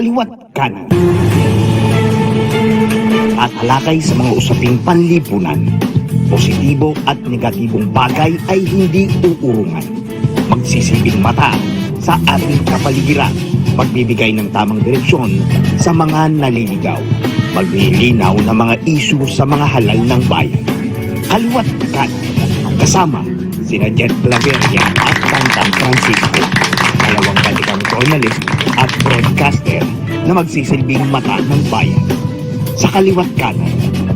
kaliwat kanan. At alakay sa mga usaping panlipunan. Positibo at negatibong bagay ay hindi uurungan. Magsisilbing mata sa ating kapaligiran. Magbibigay ng tamang direksyon sa mga naliligaw. Maglilinaw ng mga isyu sa mga halal ng bayan. Kaliwat kanan. Kasama sina Jet Claveria at Tantang Francisco. Dalawang balikang journalist broadcaster na magsisilbing mata ng bayan. Sa kaliwat kanan,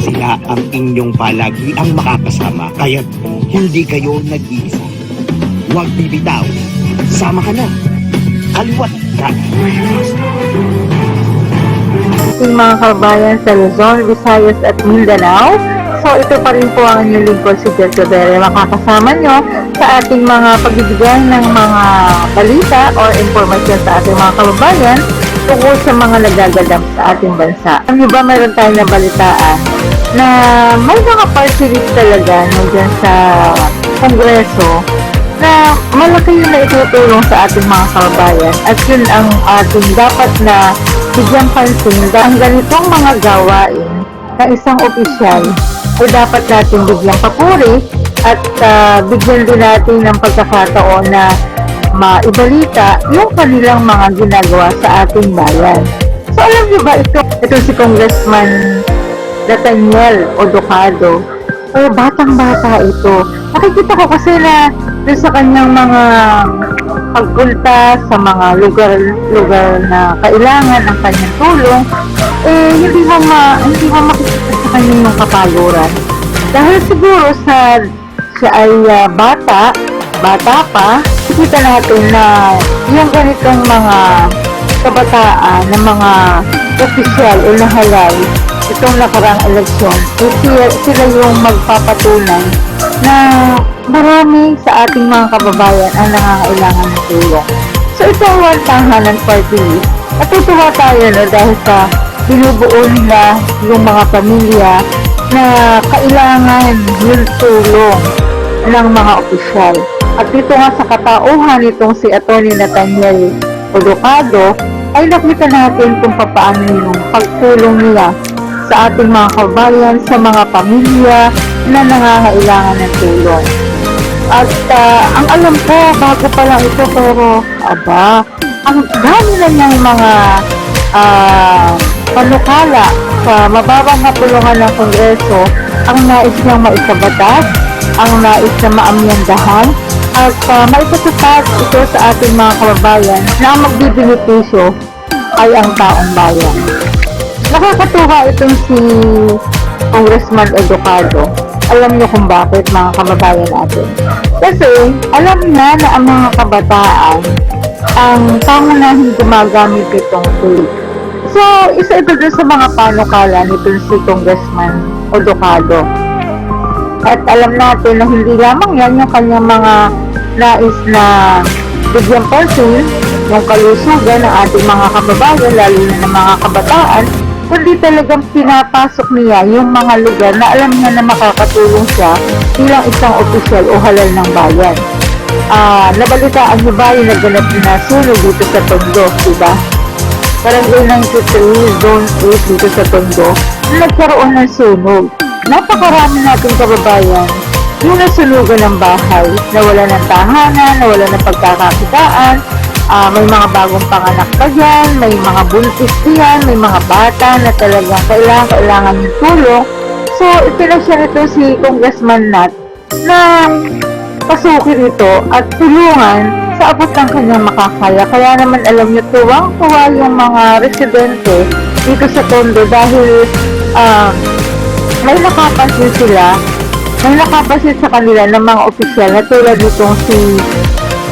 sila ang inyong palagi ang makakasama kaya't hindi kayo nag-iisa. Huwag bibitaw, sama ka na. Kaliwat kanan. mga kabayan sa Luzon, Visayas at Mindanao. So ito pa rin po ang inyong lingkod si Jess Rivera. Makakasama nyo sa ating mga pagbibigay ng mga balita or informasyon sa ating mga kababayan tungkol sa mga nagaganap sa ating bansa. Ano ba meron tayong nabalitaan na may mga party list talaga nandiyan sa Kongreso na malaki yun na itutulong sa ating mga kababayan at yun ang ating dapat na bigyang pansin ang ganitong mga gawain na isang opisyal ay dapat natin bigyang papuri at ah, bigyan din natin ng pagkakataon na maibalita yung kanilang mga ginagawa sa ating bayan. So alam niyo ba ito, ito si Congressman Nathaniel Odocado. Oh, batang-bata ito. Nakikita ko kasi na doon sa kanyang mga pagpunta sa mga lugar-lugar na kailangan ng kanyang tulong, eh, hindi mo ma, hindi mo makikita yung kapaluran. Dahil siguro sa siya ay ah, bata, bata pa, kita natin na yung ganitong mga kabataan ng mga opisyal o nahalal itong nakarang eleksyon, eh, sila, sila yung magpapatunay na marami sa ating mga kababayan ang nangangailangan ng tulong. So ito ang tahanan party list. Natutuwa tayo no, dahil sa binubuo nila yung mga pamilya na kailangan yung tulong ng mga opisyal. At dito nga sa katauhan nitong si Atty. Nathaniel Odocado, ay nakita natin kung paano yung pagtulong nila sa ating mga kabayan, sa mga pamilya na nangangailangan ng tulong. At ah, ang alam ko, bago pa lang ito, pero aba, ang dami na niyang mga ah, panukala sa mababang kapulungan ng Kongreso ang nais niyang maisabatas, ang nais na maamyandahan, at uh, maipatutag ito sa ating mga kababayan na ang magbibenepisyo ay ang taong bayan. Nakakatuwa itong si Congressman Educado. Alam niyo kung bakit mga kababayan natin. Kasi alam na na ang mga kabataan ang pangunahing gumagamit itong tool. So, isa ito sa mga panukala nitong si Congressman Educado. At alam natin na hindi lamang yan yung kanyang mga nais na bigyan pansin yung kalusugan ng ating mga kababayan, lalo na ng mga kabataan, kundi talagang pinapasok niya yung mga lugar na alam niya na makakatulong siya bilang isang opisyal o halal ng bayan. Ah, nabalitaan niyo ba yung naganap na sunog dito sa Tondo, diba? Barangay 93, Zone 8 dito sa Tondo, na nagkaroon ng sunog. Napakarami nating kababayan yung nasunugan ng bahay, nawala ng tahanan, nawala ng pagkakakitaan, ah, may mga bagong panganak pa dyan, may mga buntis diyan, may mga bata na talagang kailangan, kailangan ng tulong. So, ipinasya nito si Congressman Nat na pasukin ito at tulungan sa abot ng kanyang makakaya. Kaya naman alam niyo, tuwang-tuwa yung mga residente dito sa Tondo dahil ah, may nakapansin sila, may nakapansin sa kanila ng mga opisyal na tulad nitong si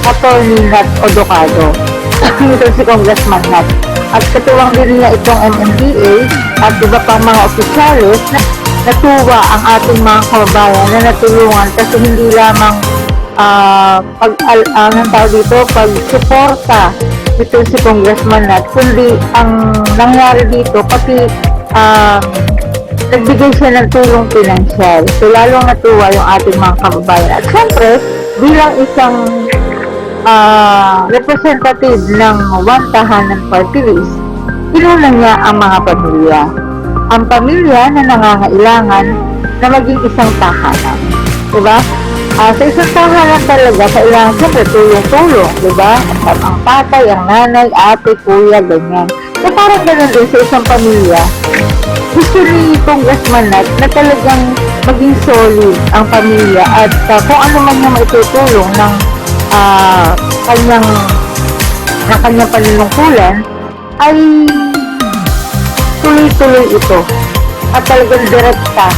Attorney Nat Odocado. Ito si Congressman Nat. At katuwang din niya itong MMDA at iba pang mga opisyalis na natuwa ang ating mga kababayan na natulungan kasi hindi lamang ah pag al, ah, anong tawag dito, pag suporta ito si Congressman Nat, kundi ang nangyari dito pati um, nagbigay siya ng tulong pinansyal. So, lalong natuwa yung ating mga kababayan. At syempre, bilang isang ah, representative ng one tahanan party list, inuna niya ang mga pamilya. Ang pamilya na nangangailangan na maging isang tahanan. Diba? Ah, sa isang tahanan talaga, kailangan siyempre tulong-tulong, diba? Ang, ang tatay, ang nanay, ate, kuya, ganyan. So parang ganun din sa isang pamilya, gusto ni Congressman Nat na talagang maging solid ang pamilya at ah, kung ano man yung maitutulong ng ah, kanyang ng kanyang panunungkulan ay tuloy-tuloy ito at talagang direkta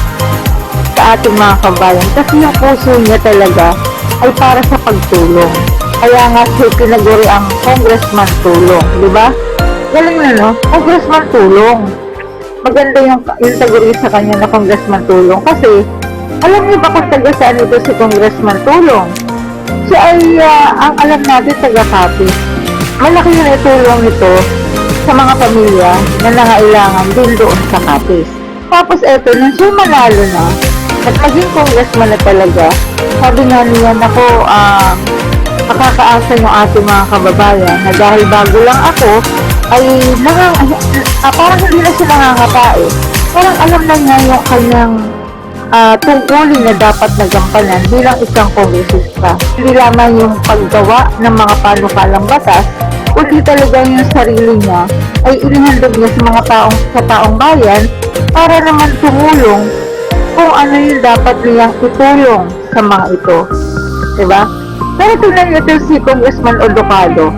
sa ating mga kabayan kasi yung puso niya talaga ay para sa pagtulong. Kaya nga siya pinaguri ang congressman tulong, di ba? Galing na no? Congressman tulong. Maganda yung, yung taguri sa kanya na congressman tulong kasi alam niyo ba kung taga saan ito si congressman tulong? Siya ay, ah, ang alam natin, taga Capiz. Malaki yung itulong nito sa mga pamilya na nangailangan din doon sa Capiz. Tapos eto, nung siya manalo na, at maging congressman na talaga, sabi nga niya, nako, ah, makakaasa yung ating mga kababayan na dahil bago lang ako, ay nangang, ah, parang hindi na siya nangangapa eh. Parang alam na niya yung kanyang ah, tungkulin na dapat nagampanan bilang isang kongresista. Hindi lamang yung paggawa ng mga panukalang batas, kundi talaga yung sarili niya ay inihandog niya sa mga taong sa taong bayan para naman tumulong kung ano yung dapat niyang itulong sa mga ito. Diba? Pero tingnan niyo ito si Congressman Odocado.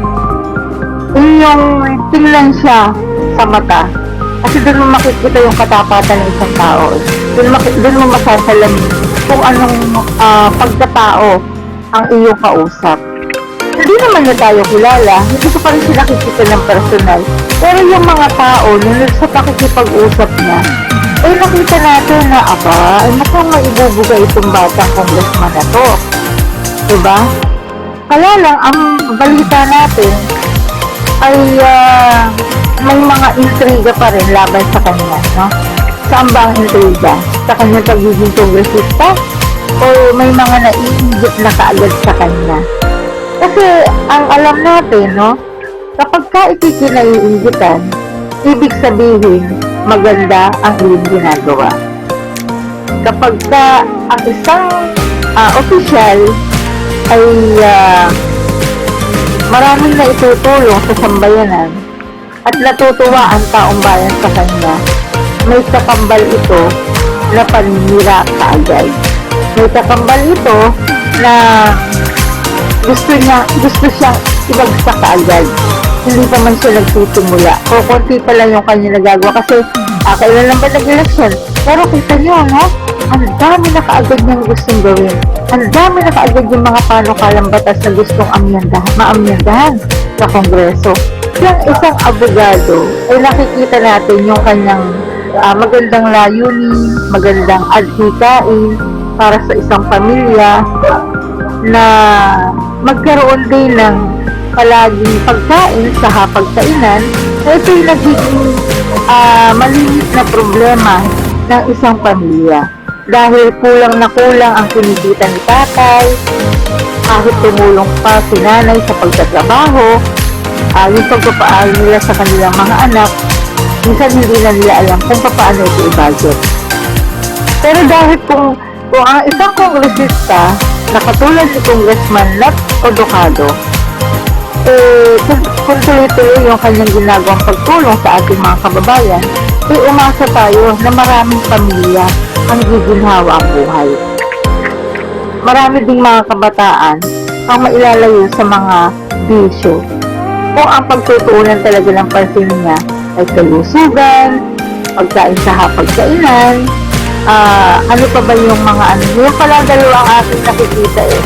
Yung tingnan siya sa mata. Kasi doon mo makikita yung katapatan ng isang tao. Doon, mo masasalamin kung anong ah, pagkatao ang iyong kausap. Hindi naman niya tayo kilala, hindi ko pa rin nakikita ng personal. Pero yung mga tao, nung sa pakikipag-usap niya, eh nakita natin na, aba, ay mukhang maibubuga itong batang congressman na to. Diba? Kaya lang, ang balita natin ay ah, may mga intriga pa rin laban sa kanya, no? Saan ba ang intriga? Sa kanya pagiging kongresista? O may mga naiinggit na kaagad sa kanya? Kasi ang alam natin, no? Kapag ka ikikinaiingitan, ibig sabihin maganda ang iyong ginagawa. Kapag ka ang isang ah, opisyal ay ah, maraming na itutulong sa sambayanan at natutuwa ang taong bayan sa kanya, may kakambal ito na paninira kaagad. May kakambal ito na gusto niya, gusto siyang ibagsak kaagad. Hindi pa man siya nagtutumula. O konti pa lang yung kanya nagagawa kasi ah, kailan lang ba nag-election? Pero kita niyo, no? Ang dami na kaagad niyang gustong gawin. Ang dami na kaagad yung mga panukalang batas na gustong amyandahan, maamyandahan sa Kongreso. Yung isang abogado, ay nakikita natin yung kanyang ah, magandang layunin, magandang adhikain para sa isang pamilya na magkaroon din ng palaging pagkain sa hapagkainan, na ito'y nagiging ah, maliit na problema ng isang pamilya. Dahil kulang na kulang ang kinikita ni tatay, kahit tumulong pa si nanay sa pagtatrabaho, ah, yung pagpapaal nila sa kanilang mga anak, minsan hindi na nila alam kung paano ito i-budget. Pero dahil kung, kung ang isang kongresista na katulad si Congressman Nat Odocado, eh, kung, tuloy-tuloy yung kanyang ginagawang pagtulong sa ating mga kababayan, eh umasa tayo na maraming pamilya ang giginhawa ang buhay. Marami ding mga kabataan ang mailalayo sa mga bisyo. Kung ang pagtutuunan talaga ng pansin niya ay kalusugan, pagkain sa hapagkainan, ah, ano pa ba yung mga ano, yung pala dalawa ang ating nakikita eh.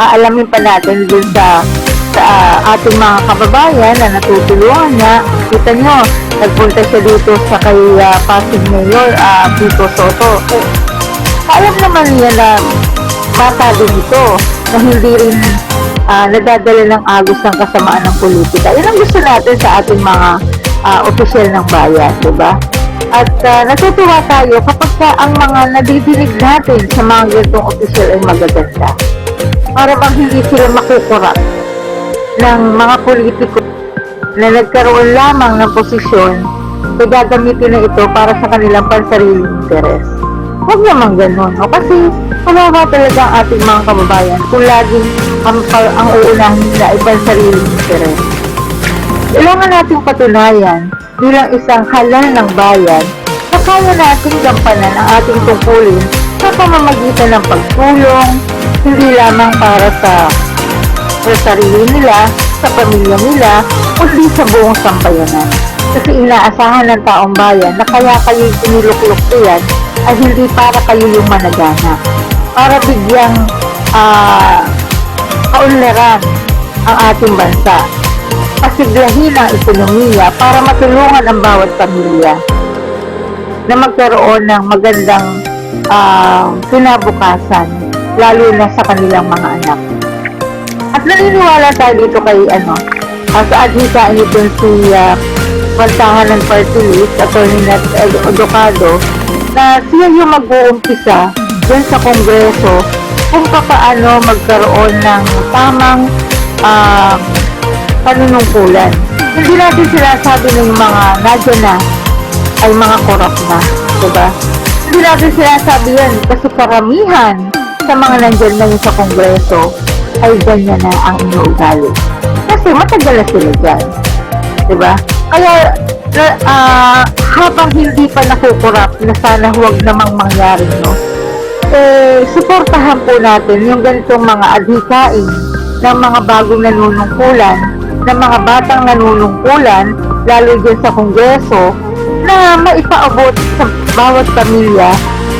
Aalamin pa natin dun sa sa ating mga kababayan na natutulungan niya. Kita nyo, nagpunta siya dito sa kay ah, Pasig Mayor, uh, Vito Soto. Eh, alam naman niya na bata din na hindi rin ah, nadadala ng agos ng kasamaan ng politika. Yan ang gusto natin sa ating mga ah, opisyal ng bayan, di ba? At ah, natutuwa tayo kapag ka ang mga nadidinig natin sa mga ganitong opisyal ay magaganda. Para bang hindi sila makukurap ng mga politiko na nagkaroon lamang ng posisyon, ay gagamitin na ito para sa kanilang pansariling interes. Huwag naman ganun, no? Kasi kawawa talaga ang ating mga kababayan kung laging ang, ang uunahin nila ay pansariling interes. Kailangan nating patunayan bilang isang halal ng bayan na kaya nating gampanan ang ating tungkulin sa pamamagitan ng pagtulong, hindi lamang para sa, sa sarili nila, sa pamilya nila, kundi sa buong sampayanan. Kasi inaasahan ng taong bayan na kaya kayo tiniluklok yan ay hindi para kayo yung managana. Para bigyang ah kaunlaran ang ating bansa. Pasiglahin ang ekonomiya para matulungan ang bawat pamilya na magkaroon ng magandang ah, kinabukasan, lalo na sa kanilang mga anak. At naniniwala tayo dito kay ano, uh, sa adhikain nito si uh, Pantahan ng Party List, Atty. Nat Educado, na siya yung mag-uumpisa dyan sa Kongreso kung paano magkaroon ng tamang ah, panunungkulan. Hindi natin sinasabi na yung mga nadyan na ay mga korap na, diba? Hindi natin sinasabi yan kasi karamihan sa mga nandyan ngayon sa Kongreso ay ganyan na ang inuugali. Kasi matagal na sila dyan. Diba? Kaya ah, habang hindi pa nakukurap na sana huwag namang mangyari, no? eh, suportahan po natin yung ganitong mga adhikain ng mga bagong nanunungkulan, ng mga batang nanunungkulan, lalo dyan sa Kongreso, na maipaabot sa bawat pamilya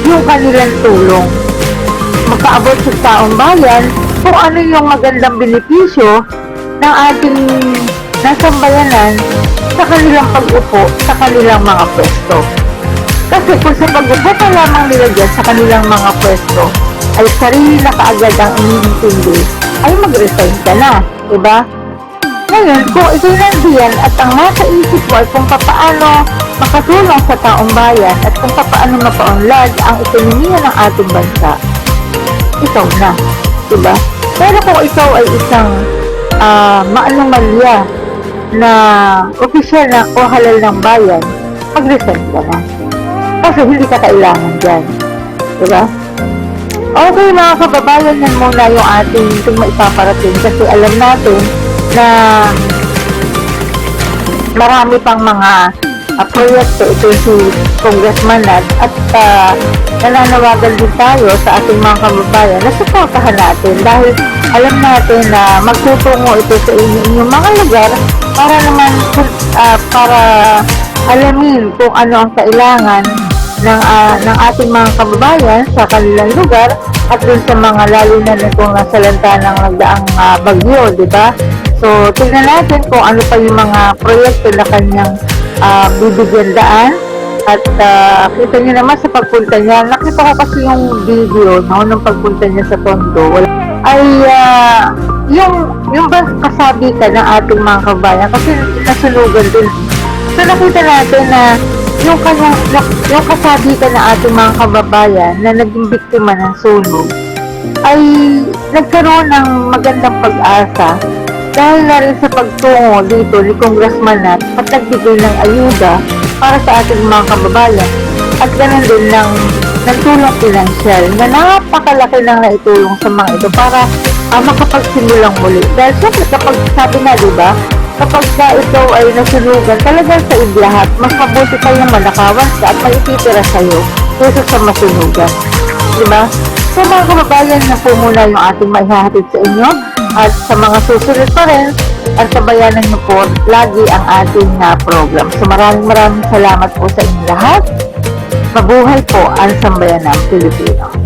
yung kanilang tulong. Makaabot sa taong bayan kung ano yung magandang benepisyo ng ating nasambayanan sa kanilang pag-upo sa kanilang mga pwesto. Kasi kung sa pag-upo pa lamang nila dyan sa kanilang mga pwesto, ay sarili na kaagad ang iniintindi, ay mag-resign ka na, diba? Ngayon, kung ito'y nandiyan at ang nasa isip mo ay kung papaano makatulong sa taong bayan at kung papaano mapaunlad ang ekonomiya ng ating bansa, ikaw na, diba? Pero kung ikaw ay isang uh, maanomalya na opisyal na o halal ng bayan, mag-resign ka na. Kasi hindi ka kailangan dyan. Diba? Okay mga kababayan, yan muna yung ating itong maipaparating kasi alam natin na marami pang mga uh, proyekto ito si Congressman Nad at uh, nananawagan din tayo sa ating mga kababayan na suportahan natin dahil alam natin na magtutungo ito sa inyo, inyong mga lugar para naman uh, para alamin kung ano ang kailangan ng, ah, ng ating mga kababayan sa kanilang lugar at dun sa mga lalo na nitong nasalanta ng nagdaang ah, bagyo, di ba? So, tingnan natin kung ano pa yung mga proyekto na kanyang ah, bibigyan daan. At ah, kita niyo naman sa pagpunta niya, nakita ko kasi yung video no, nung pagpunta niya sa Tondo, ay ah, yung yung ba kasabi ka ng ating mga kabayan? Kasi nasunugan din. So nakita natin na yung kanyang yung kasabi ka ng ating mga kababayan na naging biktima ng sunog ay nagkaroon ng magandang pag-asa dahil na rin sa pagtungo dito ni Congressman Nat at nagbigay ng ayuda para sa ating mga kababayan at ganun din ng nagtulong pinansyal na napakalaki nang naitulong sa mga ito para uh, makapagsimulang muli. Dahil syempre kapag sabi na, di ba, kapag ka ikaw ay nasunugan talagang sa lahat, mas mabuti kayong manakawan ka at may ititira sa'yo kaysa sa masunugan. Di ba? So mga kababayan na po muna yung ating maihahatid sa inyo at sa mga susunod pa rin at sabayanan niyo po lagi ang ating na program. So maraming maraming salamat po sa inyong lahat. Mabuhay po ang sambayanang Pilipino.